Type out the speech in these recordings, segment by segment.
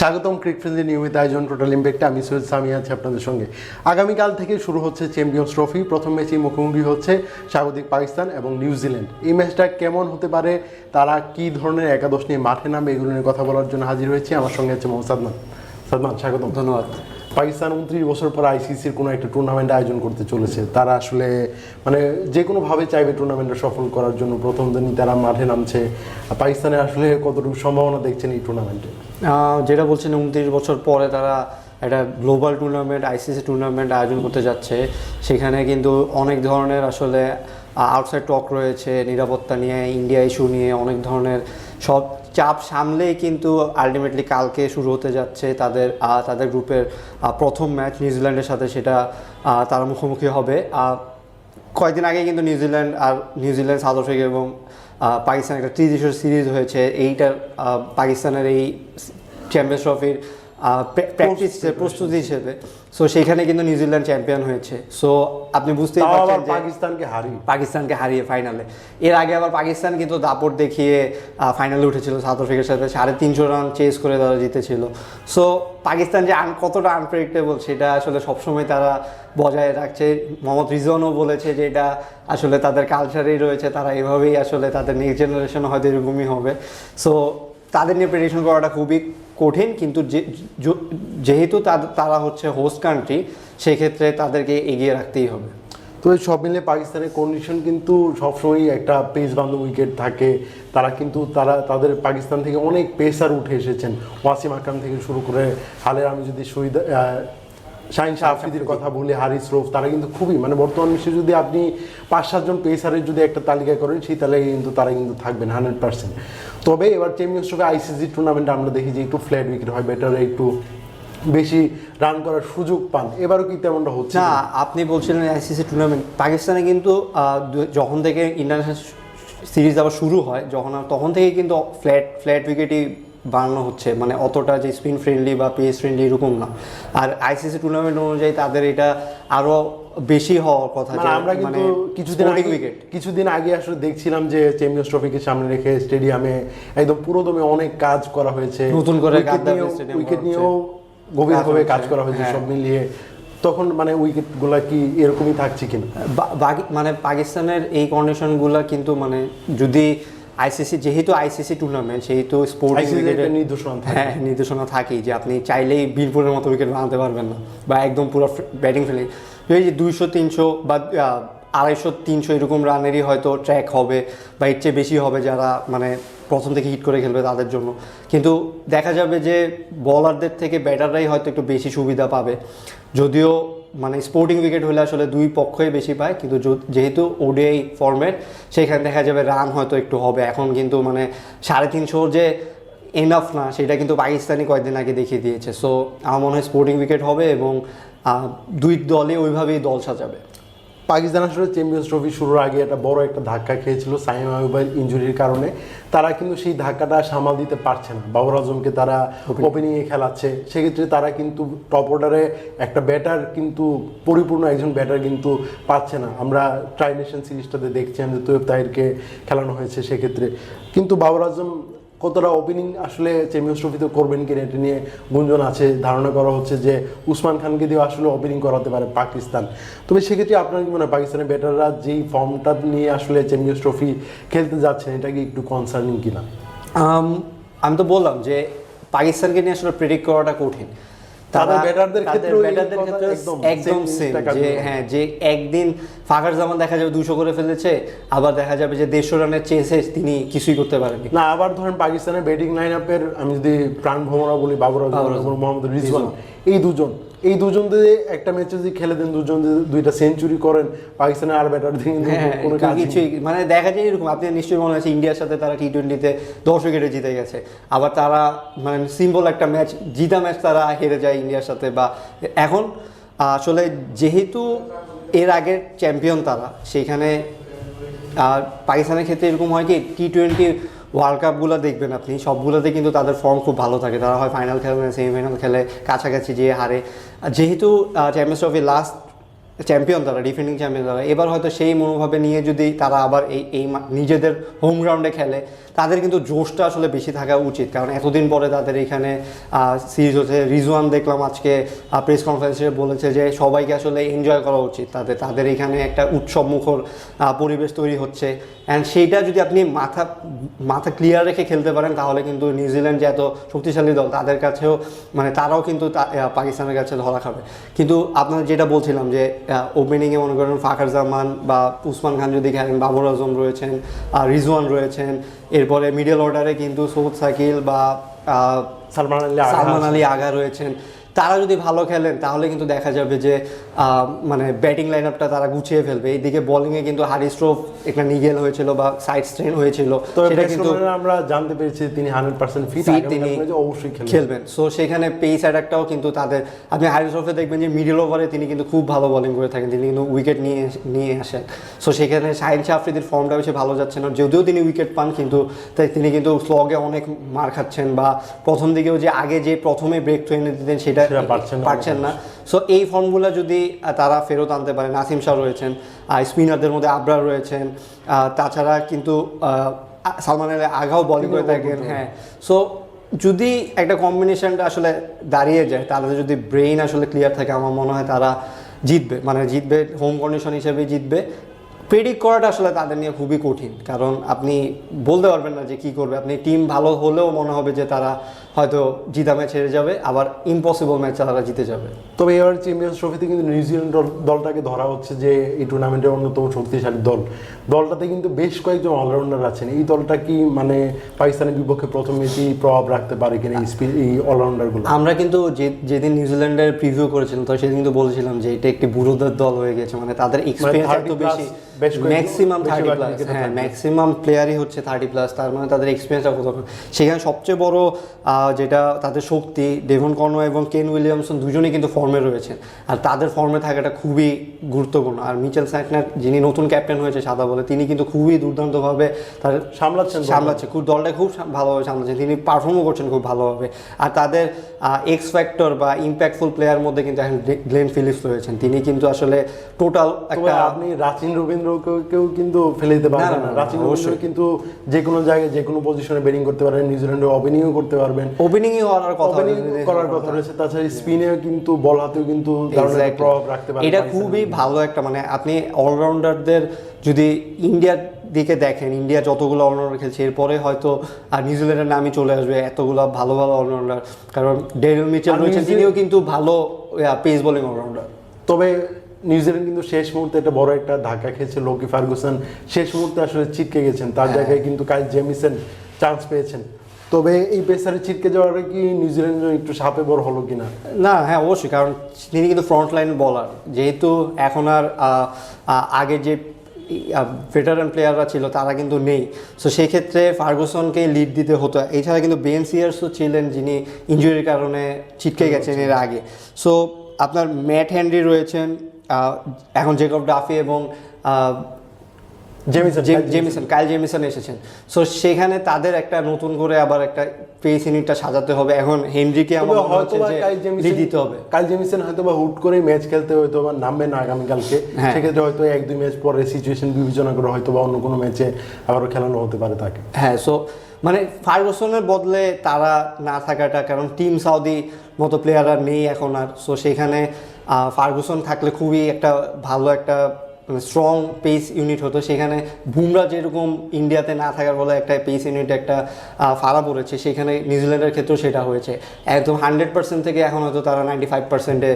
স্বাগতম ক্রিক ফ্রেন্ডের নিয়মিত আয়োজন টোটাল ইম্প্যাক্টে। আমি সৈয়দ সামি আছি আপনাদের সঙ্গে। আগামীকাল থেকে শুরু হচ্ছে চ্যাম্পিয়ন্স ট্রফি। প্রথম ম্যাচেই মুখোমুখি হচ্ছে স্বাগতিক পাকিস্তান এবং নিউজিল্যান্ড এই ম্যাচটা কেমন হতে পারে? তারা কি ধরনের একাদশ নিয়ে মাঠে নামে এগুলো নিয়ে কথা বলার জন্য হাজির হয়েছে। আমার সঙ্গে আছে মোহাম্মদ সাদমান। সাদমান, স্বাগতম। ধন্যবাদ। পাকিস্তান উনত্রিশ বছর পর আইসিসির কোনো একটা টুর্নামেন্ট আয়োজন করতে চলেছে। তারা আসলে মানে যে কোনোভাবে চাইবে টুর্নামেন্টটা সফল করার জন্য। প্রথম দিনই তারা মাঠে নামছে। পাকিস্তানে আসলে কতটুকু সম্ভাবনা দেখছেন এই টুর্নামেন্টে যেটা বলছেন উনত্রিশ বছর পরে তারা একটা গ্লোবাল টুর্নামেন্ট আইসিসি টুর্নামেন্ট আয়োজন করতে যাচ্ছে। সেখানে কিন্তু অনেক ধরনের আসলে আউটসাইড টক রয়েছে, নিরাপত্তা নিয়ে ইন্ডিয়া ইস্যু নিয়ে, অনেক ধরনের সব চাপ সামলেই কিন্তু আলটিমেটলি কালকে শুরু হতে যাচ্ছে তাদের তাদের গ্রুপের প্রথম ম্যাচ নিউজিল্যান্ডের সাথে সেটা তারা মুখোমুখি হবে। কয়েকদিন আগে কিন্তু নিউজিল্যান্ড আর নিউজিল্যান্ড সাউথ আফ্রিকা এবং পাকিস্তান একটা ত্রিদেশীয় সিরিজ হয়েছে। এইটার পাকিস্তানের এই চ্যাম্পিয়ন্স ট্রফির প্র্যাকটিস প্রস্তুতি হিসেবে। সো সেইখানে কিন্তু নিউজিল্যান্ড চ্যাম্পিয়ন হয়েছে। সো আপনি বুঝতেই পারছেন যে পাকিস্তানকে হারিয়ে। পাকিস্তানকে হারিয়ে ফাইনালে এর আগে আবার পাকিস্তান কিন্তু দাপট দেখিয়ে ফাইনালে উঠেছিল সাউথ আফ্রিকার সাথে। সাড়ে তিনশো রান চেস করে তারা জিতেছিল। সো পাকিস্তান যে আন কতটা আনপ্রেডিক্টেবল সেটা আসলে সবসময় তারা বজায় রাখছে। মোহাম্মদ রিজনও বলেছে যে এটা আসলে তাদের কালচারেই রয়েছে। তারা এভাবেই আসলে তাদের নেক্সট জেনারেশন হয়তো এরকমই হবে। সো তাদের নিয়ে প্রেডিকশন করাটা খুবই কঠিন, কিন্তু যেহেতু তারা হচ্ছে হোস্ট কান্ট্রি সেক্ষেত্রে তাদেরকে এগিয়ে রাখতেই হবে। তো এই সব মিলে পাকিস্তানের কন্ডিশন কিন্তু সবসময়ই একটা পেস বান্ধব উইকেট থাকে। তারা কিন্তু, তারা, তাদের পাকিস্তান থেকে অনেক পেসার উঠে এসেছেন। ওয়াসিম আকরাম থেকে শুরু করে হালের আমি যদি শহীদ শাহিন শাহ আফ্রিদির কথা বলি হারিস রোফ তারা কিন্তু খুবই মানে বর্তমান বিশ্বে যদি আপনি পাঁচ সাতজন পেসারের যদি একটা তালিকা করেন সেই তালিকায় কিন্তু তারা কিন্তু থাকবেন হান্ড্রেড পার্সেন্ট। তবে এবার চ্যাম্পিয়ন্স ট্রফি আইসিসি টুর্নামেন্টে আমরা দেখি যে একটু ফ্ল্যাট উইকেট হয় বেটার একটু বেশি রান করার সুযোগ পান। এবারও কি তেমনটা হচ্ছে? না আপনি বলছিলেন আইসিসি টুর্নামেন্ট পাকিস্তানে কিন্তু যখন থেকে ইন্টারন্যাশনাল সিরিজ আবার শুরু হয় যখন তখন থেকে কিন্তু ফ্ল্যাট ফ্ল্যাট উইকেটই বানানো হচ্ছে। মানে অতটা যে স্পিন ফ্রেন্ডলি বা পেস ফ্রেন্ডলি এরকম না। আর আইসিসি টুর্নামেন্ট অনুযায়ী তাদের এটা আরও বেশি হওয়ার কথা মানে আমরা কিন্তু কিছুদিন আগে উইকেট কিছুদিন আগে আসলে দেখছিলাম যে চ্যাম্পিয়ন্স ট্রফিকে সামনে রেখে স্টেডিয়ামে একদম পুরোদমে অনেক কাজ করা হয়েছে। নতুন করে উইকেট নিয়েও- গভীরভাবে কাজ করা হয়েছে হ্যাঁ। সব মিলিয়ে। তখন মানে উইকেটগুলা কি এরকমই থাকছে কিনা? বাকি মানে পাকিস্তানের এই কন্ডিশনগুলো কিন্তু মানে যদি আইসিসি যেহেতু আইসিসি টুর্নামেন্ট সেহেতু স্পোর্টিং ICC নির্দেশনা হ্যাঁ নির্দেশনা থাকেই যে আপনি চাইলেই বীরপুরের মতো উইকেট বানাতে পারবেন না বা একদম পুরো ব্যাটিং ফেলে এই যে দুইশো তিনশো বা আড়াইশো তিনশো এরকম রানেরই হয়তো ট্র্যাক হবে বা এর চেয়ে বেশি হবে যারা মানে প্রথম থেকে হিট করে খেলবে তাদের জন্য। কিন্তু দেখা যাবে যে বলারদের থেকে ব্যাটাররাই হয়তো একটু বেশি সুবিধা পাবে। যদিও মানে স্পোর্টিং উইকেট হলে আসলে দুই পক্ষই বেশি পায়, কিন্তু যেহেতু ওডিআই ফর্মেট সেখানে দেখা যাবে রান হয়তো একটু হবে। এখন কিন্তু মানে সাড়ে তিনশো যে এনাফ না, সেটা কিন্তু পাকিস্তানি কয়েকদিন আগে দেখিয়ে দিয়েছে। সো আমার মনে হয় স্পোর্টিং উইকেট হবে এবং দুই দলে ওইভাবেই দল সাজাবে। পাকিস্তান আসলে চ্যাম্পিয়ন্স ট্রফি শুরুর আগে একটা বড় একটা ধাক্কা খেয়েছিল সাইম আয়ুবের ইঞ্জুরির কারণে। তারা কিন্তু সেই ধাক্কাটা সামাল দিতে পারছে না। বাবর আজমকে তারা ওপেনিংয়ে খেলাচ্ছে। সেক্ষেত্রে তারা কিন্তু টপ অর্ডারে একটা ব্যাটার কিন্তু পরিপূর্ণ একজন ব্যাটার কিন্তু পাচ্ছে না। আমরা ট্রাই নেশন সিরিজটাতে দেখছিলাম যে তৈয়ব তাহিরকে খেলানো হয়েছে সেক্ষেত্রে। কিন্তু বাবর আজম কতটা ওপেনিং আসলে চ্যাম্পিয়ন্স ট্রফিতে করবেন কিনা এটা নিয়ে গুঞ্জন আছে। ধারণা করা হচ্ছে যে উসমান খানকে দিয়ে আসলে ওপেনিং করাতে পারে পাকিস্তান। তবে সেক্ষেত্রে আপনার কি মনে হয়, পাকিস্তানের ব্যাটাররা যেই ফর্মটা নিয়ে আসলে চ্যাম্পিয়ন্স ট্রফি খেলতে যাচ্ছেন, এটা কি একটু কনসার্নিং কিনা? আমি তো বললাম যে পাকিস্তানকে নিয়ে আসলে প্রেডিক্ট করাটা কঠিন। তারা- ব্যাটারদের ক্ষেত্রে ব্যাটারদের ক্ষেত্রে একদম সেম যে হ্যাঁ যে একদিন ফাঁকার জামান দেখা যাবে দুশো করে ফেলেছে আবার দেখা যাবে যে দেড়শো রানের চেসে তিনি কিছুই করতে পারেনি না আবার ধরেন পাকিস্তানের ব্যাটিং লাইন আপের আমি যদি প্রাণ ভ্রমরা বলি বাবর মোহাম্মদ রিজওয়ান। এই দুজন। এই দুজন দিয়ে একটা ম্যাচে যদি খেলে দেন দুজন যদি দুইটা সেঞ্চুরি করেন পাকিস্তানের আর ব্যাটার দিয়ে হ্যাঁ কোনো কিছুই মানে দেখা যায় এরকম আপনি নিশ্চয়ই মনে আছে ইন্ডিয়ার সাথে তারা টি টোয়েন্টিতে দশ উইকেটে জিতে গেছে। আবার তারা মানে সিম্বল একটা ম্যাচ জিতা ম্যাচ তারা হেরে যায় ইন্ডিয়ার সাথে বা এখন আসলে যেহেতু এর আগের চ্যাম্পিয়ন তারা সেইখানে আর পাকিস্তানের ক্ষেত্রে এরকম হয় কি টি টোয়েন্টি ওয়ার্ল্ড কাপগুলো দেখবেন আপনি। সবগুলোতে কিন্তু তাদের ফর্ম খুব ভালো থাকে। তারা হয় ফাইনাল খেলে সেমিফাইনাল খেলে, কাছাকাছি যেয়ে হারে। যেহেতু চ্যাম্পিয়ন্স ট্রফি লাস্ট চ্যাম্পিয়ন তারা ডিফেন্ডিং চ্যাম্পিয়ন তারা। এবার হয়তো সেই মনোভাবে নিয়ে যদি তারা আবার এই এই নিজেদের হোম গ্রাউন্ডে খেলে, তাদের কিন্তু জোশটা আসলে বেশি থাকা উচিত। কারণ এতদিন পরে তাদের এখানে সিরিজ হচ্ছে রিজওয়ান দেখলাম আজকে প্রেস কনফারেন্সে বলেছে যে সবাইকে আসলে এনজয় করা উচিত। তাদের তাদের এখানে একটা উৎসব মুখর পরিবেশ তৈরি হচ্ছে। অ্যান্ড সেইটা যদি আপনি মাথা মাথা ক্লিয়ার রেখে খেলতে পারেন, তাহলে কিন্তু নিউজিল্যান্ড যে এত শক্তিশালী দল, তাদের কাছেও মানে তারাও কিন্তু পাকিস্তানের কাছে ধরা খাবে। কিন্তু আপনার যেটা বলছিলাম যে ওপেনিংয়ে মনে করেন ফাখার জামান বা উসমান খান যদি খেলেন বাবর আজম রয়েছেন আর রিজওয়ান রয়েছেন এরপরে মিডল অর্ডারে কিন্তু সৌদ সাকিল বা সালমান আলী সালমান আলী আগা রয়েছেন। তারা যদি ভালো খেলেন তাহলে কিন্তু দেখা যাবে যে মানে ব্যাটিং লাইন আপটা তারা গুছিয়ে ফেলবে। এইদিকে বোলিংয়ে কিন্তু হারি স্ট্রোফ একটা নিগেল হয়েছিল বা সাইড স্ট্রেন হয়েছিল সেটা কিন্তু আমরা জানতে পেরেছি তিনি হান্ড্রেড পার্সেন্ট ফিট তিনি অবশ্যই খেলবেন। সো সেখানে পেস অ্যাটাকটাও কিন্তু তাদের আপনি হারিস ট্রফে দেখবেন যে মিডল ওভারে তিনি কিন্তু খুব ভালো বোলিং করে থাকেন তিনি কিন্তু উইকেট নিয়ে নিয়ে আসেন। সো সেখানে শাহিন শাহ আফ্রিদির ফর্মটা বেশি ভালো যাচ্ছে না যদিও তিনি উইকেট পান কিন্তু তাই তিনি কিন্তু স্লগে অনেক মার খাচ্ছেন বা প্রথম দিকেও যে আগে যে প্রথমে ব্রেক থ্রু এনে দিতেন সেটা পারছেন না। সো এই ফর্মগুলো যদি তারা ফেরত আনতে পারে নাসিম শাহ রয়েছেন স্পিনারদের মধ্যে আবরার রয়েছেন তাছাড়া কিন্তু সালমান আলী আগাও বলিং করে থাকেন হ্যাঁ। সো যদি একটা কম্বিনেশনটা আসলে দাঁড়িয়ে যায় তাদের যদি ব্রেইন আসলে ক্লিয়ার থাকে আমার মনে হয় তারা জিতবে। মানে জিতবে হোম কন্ডিশন হিসেবে জিতবে। প্রেডিক্ট করাটা আসলে তাদের নিয়ে খুবই কঠিন। কারণ আপনি বলতে পারবেন না যে কি করবে। আপনি টিম ভালো হলেও মনে হবে যে তারা হয়তো জিতা ম্যাচ হেরে যাবে আবার ইম্পসিবল ম্যাচ তারা জিতে যাবে। তবে এবার চ্যাম্পিয়ন্স ট্রফিতে কিন্তু নিউজিল্যান্ড দলটাকে ধরা হচ্ছে যে এই টুর্নামেন্টের অন্যতম শক্তিশালী দল। দলটাতে কিন্তু বেশ কয়েকজন অলরাউন্ডার আছেন। এই দলটা কি মানে পাকিস্তানের বিপক্ষে প্রথম ম্যাচেই প্রভাব রাখতে পারে কিনা এই অলরাউন্ডারগুলো আমরা কিন্তু যে যেদিন নিউজিল্যান্ডের প্রিভিউ করেছিলাম তো সেদিন কিন্তু বলেছিলাম যে এটা একটি বুড়োদের দল হয়ে গেছে। মানে তাদের এক্সপিরিয়েন্স 30 এত বেশি ম্যাক্সিমাম থার্টি প্লাস হ্যাঁ ম্যাক্সিমাম প্লেয়ারই হচ্ছে থার্টি প্লাস তার মানে তাদের এক্সপিরিয়েন্সটা কত সেখানে সবচেয়ে বড় যেটা তাদের শক্তি ডেভন কর্নো এবং কেন উইলিয়ামসন দুজনেই কিন্তু ফর্মে রয়েছেন। আর তাদের ফর্মে থাকাটা খুবই গুরুত্বপূর্ণ। আর মিচেল স্যাকনার যিনি নতুন ক্যাপ্টেন হয়েছে সাদা বলে তিনি কিন্তু খুবই দুর্দান্তভাবে তার সামলাচ্ছেন সামলাচ্ছে খুব দলটা খুব ভালোভাবে সামলাচ্ছেন তিনি পারফর্মও করছেন খুব ভালোভাবে। আর তাদের এক্স ফ্যাক্টর বা ইম্প্যাক্টফুল প্লেয়ার মধ্যে কিন্তু এখন গ্লে- গ্লেন ফিলিপস রয়েছেন। তিনি কিন্তু আসলে টোটাল একটা আপনি রাচিন রবীন্দ্রকেও কিন্তু ফেলে দিতে পারবেন না, রাচিন অবশ্যই। রবীন্দ্র কিন্তু যে কোনো জায়গায় যে কোনো পজিশনে ব্যাটিং করতে পারেন নিউজিল্যান্ডে ওপেনিংও করতে পারবেন। ওপেনিংই হওয়ার কথা ওপেনিং করার কথা রয়েছে। তাছাড়া স্পিনেও কিন্তু বল হাতেও কিন্তু দারুণ প্রভাব রাখতে পারে এটা খুবই ভালো একটা মানে আপনি অলরাউন্ডারদের যদি ইন্ডিয়ার দিকে দেখেন ইন্ডিয়া যতগুলো অলরাউন্ডার খেলছে এরপরে হয়তো আর নিউজিল্যান্ডের নামই চলে আসবে এতগুলো ভালো ভালো অলরাউন্ডার কারণ ডেরিল মিচেল আর রয়েছেন তিনিও কিন্তু ভালো পেস বোলিং অলরাউন্ডার তবে নিউজিল্যান্ড কিন্তু শেষ মুহূর্তে একটা বড় একটা ধাক্কা খেয়েছে লোকি ফার্গুসন। শেষ মুহূর্তে আসলে ছিটকে গেছেন। তার হ্যাঁ। জায়গায় কিন্তু কাইল জেমিসন চান্স পেয়েছেন। তবে এই পেসারে ছিটকে যাওয়াটা কি নিউজিল্যান্ডের জন্য একটু সাপে বড় হলো কিনা? না হ্যাঁ অবশ্যই কারণ তিনি কিন্তু ফ্রন্ট লাইন বলার যেহেতু এখন আর আগে যে ভেটারান প্লেয়াররা ছিল তারা কিন্তু নেই। সো সেই ক্ষেত্রে ফার্গুসনকে লিড দিতে হতো। এছাড়া কিন্তু বেন সিয়ার্সও ছিলেন যিনি ইঞ্জুরির কারণে ছিটকে গেছেন এর আগে। সো আপনার ম্যাট হ্যান্ডি রয়েছেন এখন জেকব ডাফি এবং জেমিসন জেমিসন কাইল জেমিসন এসেছেন। সো সেখানে তাদের একটা নতুন করে আবার একটা পেস ইউনিটটা সাজাতে হবে। এখন হেনরিকে আমার হচ্ছে যে দিতে হবে। কাইল জেমিসন হয়তো বা হুট করে ম্যাচ খেলতে হয়তো বা নামবে না আগামীকালকে। হ্যাঁ। সেক্ষেত্রে হয়তো এক দুই ম্যাচ পরে সিচুয়েশন বিবেচনা করে হয়তো বা অন্য কোনো ম্যাচে আবারও খেলানো হতে পারে তাকে। হ্যাঁ সো মানে ফার্গুসনের বদলে তারা না থাকাটা কারণ টিম সাউদি মতো প্লেয়ার আর নেই এখন আর। সো সেখানে ফার্গুসন থাকলে খুবই একটা ভালো একটা স্ট্রং পেস ইউনিট হতো। সেখানে বুমরা যেরকম ইন্ডিয়াতে না থাকার ফলে একটা পেস ইউনিট একটা ফাড়া পড়েছে, সেখানে নিউজিল্যান্ডের ক্ষেত্রেও সেটা হয়েছে। একদম হান্ড্রেড পার্সেন্ট থেকে এখন হয়তো তারা নাইনটি ফাইভ পার্সেন্টে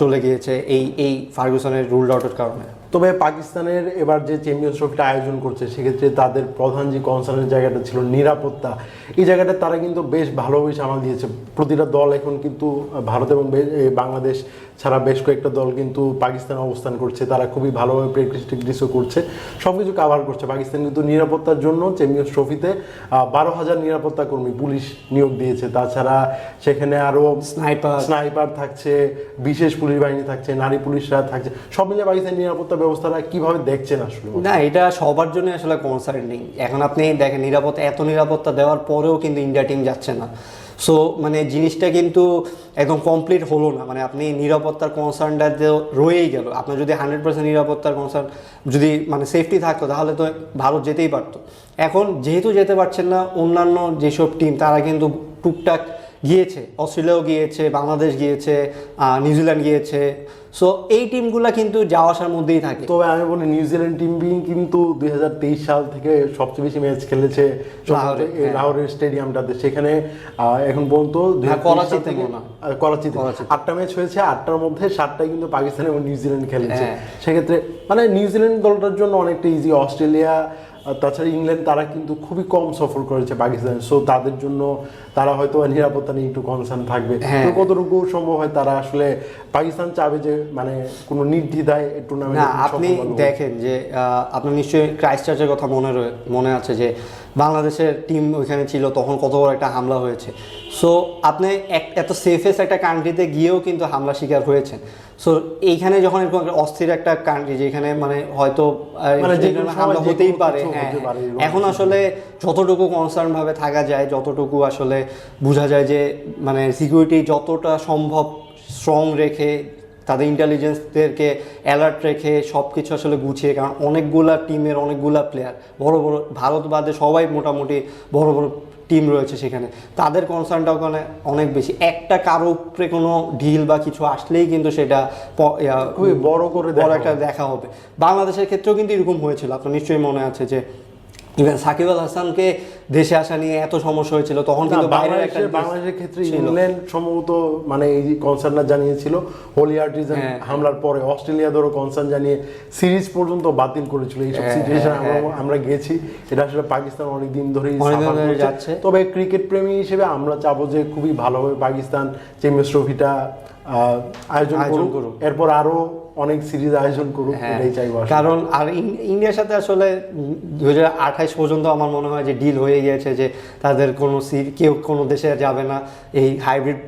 চলে গিয়েছে এই এই ফার্গুসনের রুল আউটের কারণে। তবে পাকিস্তানের এবার যে চ্যাম্পিয়ন্স ট্রফিটা আয়োজন করছে সেক্ষেত্রে তাদের প্রধান যে কনসার্নের জায়গাটা ছিল নিরাপত্তা। এই জায়গাটা তারা কিন্তু বেশ ভালোভাবে সামাল দিয়েছে। প্রতিটা দল এখন কিন্তু ভারত এবং বাংলাদেশ ছাড়া বেশ কয়েকটা দল কিন্তু পাকিস্তানে অবস্থান করছে। তারা খুবই ভালোভাবে প্র্যাকটিস টেকটিসও করছে। সব কিছু কাভার করছে। পাকিস্তান কিন্তু নিরাপত্তার জন্য চ্যাম্পিয়ন্স ট্রফিতে বারো হাজার নিরাপত্তা কর্মী পুলিশ নিয়োগ দিয়েছে। তাছাড়া সেখানে আরও স্নাইপার স্নাইপার থাকছে বিশেষ পুলিশ বাহিনী থাকছে নারী পুলিশরা থাকছে। সব মিলে পাকিস্তানের নিরাপত্তা ব্যবস্থাটা কীভাবে দেখছেন আসলে? না, এটা সবার জন্য আসলে কনসার্নিং এখন আপনি দেখেন নিরাপত্তা এত নিরাপত্তা দেওয়ার পরেও কিন্তু ইন্ডিয়া টিম যাচ্ছে না। সো মানে জিনিসটা কিন্তু একদম কমপ্লিট হলো না। মানে আপনি নিরাপত্তার কনসার্নটা তো রয়েই গেল। আপনার যদি হান্ড্রেড পার্সেন্ট নিরাপত্তার কনসার্ন যদি মানে সেফটি থাকতো, তাহলে তো ভারত যেতেই পারতো। এখন যেহেতু যেতে পারছেন না, অন্যান্য যেসব টিম তারা কিন্তু টুকটাক গিয়েছে। অস্ট্রেলিয়াও গিয়েছে, বাংলাদেশ গিয়েছে নিউজিল্যান্ড গিয়েছে। সো এই টিমগুলো কিন্তু যাওয়া আসার মধ্যেই থাকে তবে আমি বলি নিউজিল্যান্ড টিম কিন্তু দুই সাল থেকে সবচেয়ে বেশি ম্যাচ খেলেছে হ্যাঁ। লাহোরের স্টেডিয়ামটাতে সেখানে এখন পর্যন্ত 2023 হ্যাঁ, করাচিতে থেকে-। আটটা ম্যাচ হয়েছে আটটার মধ্যে সাতটাই কিন্তু পাকিস্তান এবং নিউজিল্যান্ড খেলেছে হ্যাঁ। সেক্ষেত্রে মানে নিউজিল্যান্ড দলটার জন্য অনেকটা ইজি অস্ট্রেলিয়া তাছাড়া ইংল্যান্ড তারা কিন্তু খুবই কম সফর করেছে পাকিস্তান সো তাদের জন্য তারা হয়তো নিরাপত্তা নিয়ে একটু কনসার্ন থাকবে হ্যাঁ। কতটুকু সম্ভব হয় তারা আসলে পাকিস্তান চাবে যে মানে কোনো নির্দ্বিধায় না টুর্নামেন্ট আপনি দেখেন যে আহ, আপনার নিশ্চয়ই ক্রাইস্ট চার্চের কথা মনে মনে আছে যে বাংলাদেশের টিম ওইখানে ছিল তখন কত বড় একটা হামলা হয়েছে। সো আপনি এক এত সেফেস্ট একটা কান্ট্রিতে গিয়েও কিন্তু হামলা শিকার হয়েছেন। সো এইখানে যখন এরকম একটা অস্থির একটা কান্ট্রি যেখানে মানে হয়তো মানে হামলা হতেই পারে হ্যাঁ। এখন আসলে যতটুকু কনসার্ন ভাবে থাকা যায় যতটুকু আসলে বোঝা যায় যে মানে সিকিউরিটি যতটা সম্ভব স্ট্রং রেখে তাদের ইন্টেলিজেন্সদেরকে অ্যালার্ট রেখে সব কিছু আসলে গুছিয়ে কারণ অনেকগুলা টিমের অনেকগুলা প্লেয়ার বড় বড় ভারত বাদে সবাই মোটামুটি বড় বড় টিম রয়েছে সেখানে। তাদের কনসার্নটা ওখানে অনেক বেশি। একটা কারও উপরে কোনো ঢিল বা কিছু আসলেই কিন্তু সেটা খুবই বড় করে বড় একটা দেখা হবে। বাংলাদেশের ক্ষেত্রেও কিন্তু এরকম হয়েছিল। আপনার নিশ্চয়ই মনে আছে যে ইভেন সাকিব আল হাসানকে দেশে আসা নিয়ে এত সমস্যা হয়েছিল তখন কিন্তু বাইরের একটা বাংলাদেশের ক্ষেত্রে ইংল্যান্ড সম্ভবত মানে এই কনসার্নটা জানিয়েছিল হোলি আর্টিজান হ্যাঁ। হামলার পরে অস্ট্রেলিয়া ধরো কনসার্ন জানিয়ে সিরিজ পর্যন্ত বাতিল করেছিল এইসব হ্যাঁ, সিচুয়েশন হ্যাঁ, আমরা আমরা গেছি এটা আসলে পাকিস্তান অনেকদিন ধরেই। যাচ্ছে। তবে ক্রিকেট প্রেমী হিসেবে আমরা চাবো যে খুবই ভালোভাবে পাকিস্তান চ্যাম্পিয়ন্স ট্রফিটা আহ, আয়োজন করুক করুক। এরপর আরও অনেক সিরিজ আয়োজন করুক হ্যাঁ, এটাই চাইব। কারণ আর ইন্ডিয়ার সাথে আসলে দু হাজার আঠাইশ পর্যন্ত আমার মনে হয় যে ডিল হয়ে গিয়েছে যে তাদের কোনো সি- কেউ কোনো দেশে যাবে না এই হাইব্রিড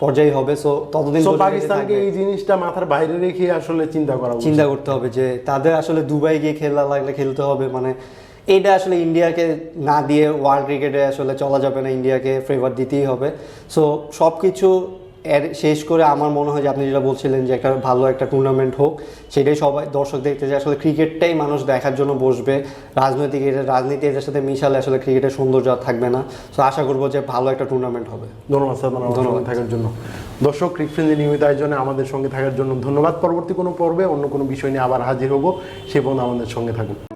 পর্যায়ে হবে সো ততদিন পাকিস্তানকে এই জিনিসটা মাথার বাইরে রেখে আসলে চিন্তা করা চিন্তা করতে হবে যে তাদের আসলে দুবাই গিয়ে খেলা লাগলে খেলতে হবে মানে এটা আসলে ইন্ডিয়াকে না দিয়ে ওয়ার্ল্ড ক্রিকেটে আসলে চলা যাবে না ইন্ডিয়াকে ফেভার দিতেই হবে। সো সব কিছু এর শেষ করে আমার মনে হয় যে আপনি যেটা বলছিলেন যে একটা ভালো একটা টুর্নামেন্ট হোক সেটাই সবাই দর্শক দেখতে যে আসলে ক্রিকেটটাই মানুষ দেখার জন্য বসবে। রাজনৈতিক রাজনীতি এটার সাথে মিশালে আসলে ক্রিকেটের সৌন্দর্য আর থাকবে না। তো আশা করব যে ভালো একটা টুর্নামেন্ট হবে। ধন্যবাদ স্যার ধন্যবাদ। থাকার জন্য। দর্শক ক্রিকফ্রেন্ডের নিয়মিত আয়োজনে আমাদের সঙ্গে থাকার জন্য ধন্যবাদ। পরবর্তী কোনো পর্বে অন্য কোনো বিষয় নিয়ে আবার হাজির হব। সে পর্যন্ত আমাদের সঙ্গে থাকুন।